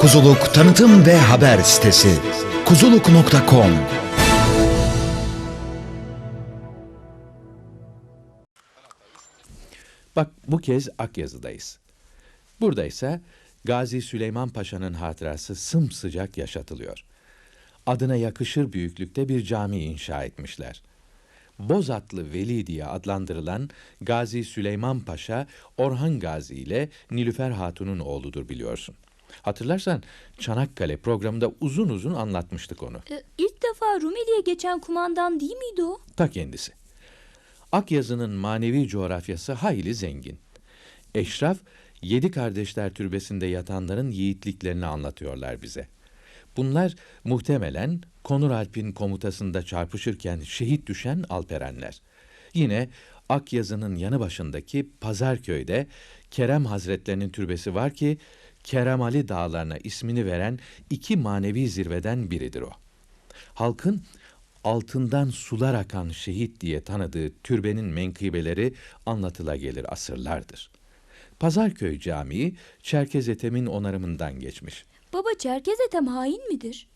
Kuzuluk tanıtım ve haber sitesi. Kuzuluk.com Bak bu kez Akyazı'dayız. Burada ise Gazi Süleyman Paşa'nın hatırası sımsıcak yaşatılıyor. Adına yakışır büyüklükte bir cami inşa etmişler. Bozatlı Veli diye adlandırılan Gazi Süleyman Paşa, Orhan Gazi ile Nilüfer Hatun'un oğludur biliyorsun. Hatırlarsan Çanakkale programında uzun uzun anlatmıştık onu. E, ilk defa Rumeli'ye geçen kumandan değil miydi o? Ta kendisi. Akyazı'nın manevi coğrafyası hayli zengin. Eşraf, yedi kardeşler türbesinde yatanların yiğitliklerini anlatıyorlar bize. Bunlar muhtemelen Konur Alp'in komutasında çarpışırken şehit düşen Alperenler. Yine Akyazı'nın yanı başındaki Pazarköy'de Kerem Hazretlerinin türbesi var ki Kerem Ali Dağları'na ismini veren iki manevi zirveden biridir o. Halkın altından sular akan şehit diye tanıdığı türbenin menkıbeleri anlatıla gelir asırlardır. Pazarköy Camii Çerkez Ethem'in onarımından geçmiş. Baba Çerkez Ethem hain midir?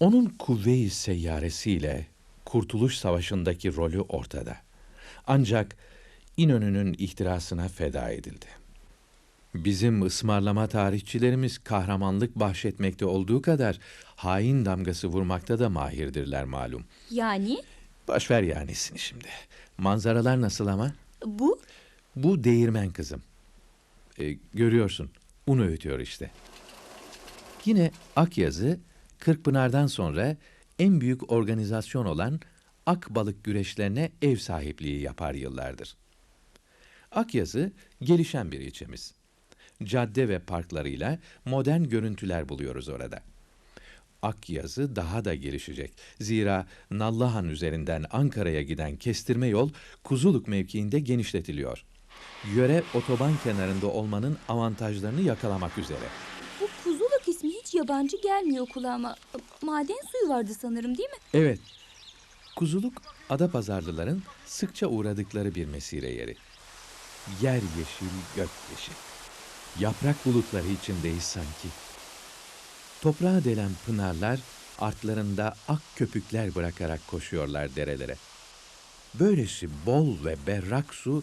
Onun kuvve-i seyyaresiyle Kurtuluş Savaşı'ndaki rolü ortada. Ancak İnönü'nün ihtirasına feda edildi. Bizim ısmarlama tarihçilerimiz kahramanlık bahşetmekte olduğu kadar hain damgası vurmakta da mahirdirler malum. Yani Başver yanisini şimdi. Manzaralar nasıl ama? bu Bu değirmen kızım. E, görüyorsun, un öğütüyor işte. Yine Akyazı, Kırkpınar'dan sonra en büyük organizasyon olan ak balık güreşlerine ev sahipliği yapar yıllardır. Akyazı, gelişen bir ilçemiz. Cadde ve parklarıyla modern görüntüler buluyoruz orada. Akyazı daha da gelişecek. Zira Nallıhan üzerinden Ankara'ya giden kestirme yol Kuzuluk mevkiinde genişletiliyor. Yöre otoban kenarında olmanın avantajlarını yakalamak üzere. bu Kuzuluk ismi hiç yabancı gelmiyor kulağıma. Maden suyu vardı sanırım değil mi? Evet, Kuzuluk Adapazarlıların sıkça uğradıkları bir mesire yeri. Yer yeşil, gök yeşil. Yaprak bulutları içindeyiz sanki. Toprağa delen pınarlar artlarında ak köpükler bırakarak koşuyorlar derelere. Böylesi bol ve berrak su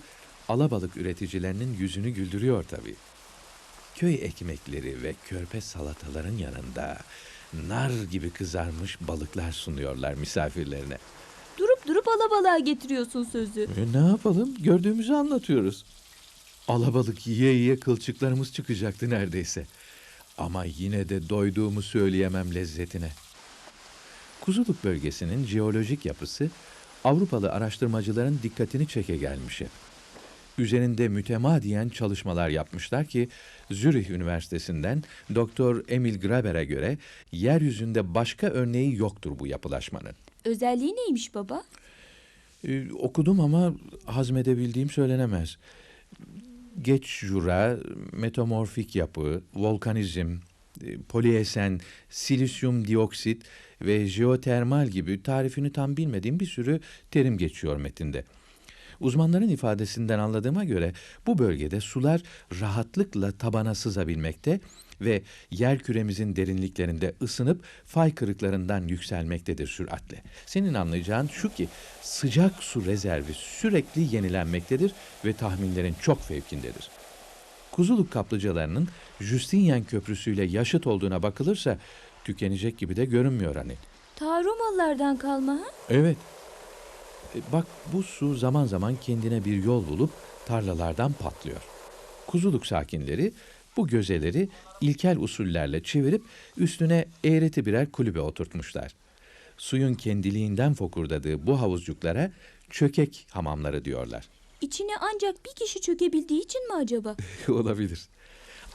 alabalık üreticilerinin yüzünü güldürüyor tabii. Köy ekmekleri ve körpe salataların yanında nar gibi kızarmış balıklar sunuyorlar misafirlerine. Durup durup alabalığa getiriyorsun sözü. E, ne yapalım? Gördüğümüzü anlatıyoruz. Alabalık yiye yiye kılçıklarımız çıkacaktı neredeyse. Ama yine de doyduğumu söyleyemem lezzetine. Kuzuluk bölgesinin jeolojik yapısı Avrupalı araştırmacıların dikkatini çeke gelmiş hep. Üzerinde mütemadiyen çalışmalar yapmışlar ki Zürih Üniversitesi'nden Doktor Emil Graber'e göre yeryüzünde başka örneği yoktur bu yapılaşmanın. Özelliği neymiş baba? Ee, okudum ama hazmedebildiğim söylenemez. Geç jura, metamorfik yapı, volkanizm, e, poliesen, silisyum dioksit ve jeotermal gibi tarifini tam bilmediğim bir sürü terim geçiyor metinde. Uzmanların ifadesinden anladığıma göre bu bölgede sular rahatlıkla tabana sızabilmekte ve yer küremizin derinliklerinde ısınıp fay kırıklarından yükselmektedir süratle. Senin anlayacağın şu ki sıcak su rezervi sürekli yenilenmektedir ve tahminlerin çok fevkindedir. Kuzuluk kaplıcalarının Justinian Köprüsü'yle yaşıt olduğuna bakılırsa tükenecek gibi de görünmüyor hani. Ta Romalılardan kalma ha? Evet. E, Bak bu su zaman zaman kendine bir yol bulup tarlalardan patlıyor. Kuzuluk sakinleri bu gözeleri ilkel usullerle çevirip üstüne eğreti birer kulübe oturtmuşlar. Suyun kendiliğinden fokurdadığı bu havuzcuklara çökek hamamları diyorlar. İçine ancak bir kişi çökebildiği için mi acaba? Olabilir.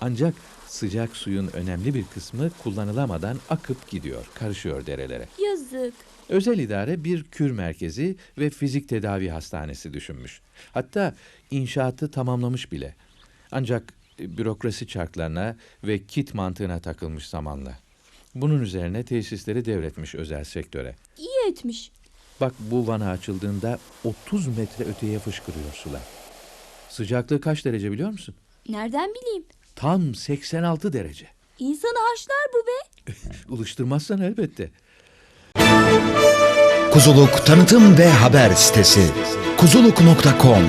Ancak sıcak suyun önemli bir kısmı kullanılamadan akıp gidiyor, karışıyor derelere. Yazık. Özel idare bir kür merkezi ve fizik tedavi hastanesi düşünmüş. Hatta inşaatı tamamlamış bile. Ancak e, bürokrasi çarklarına ve kit mantığına takılmış zamanla. Bunun üzerine tesisleri devretmiş özel sektöre. İyi etmiş. Bak bu vana açıldığında 30 metre öteye fışkırıyor sular. Sıcaklığı kaç derece biliyor musun? Nereden bileyim? Tam 86 derece. İnsanı haşlar bu be. Ilıştırmazsan elbette. Kuzuluk tanıtım ve haber sitesi. Kuzuluk.com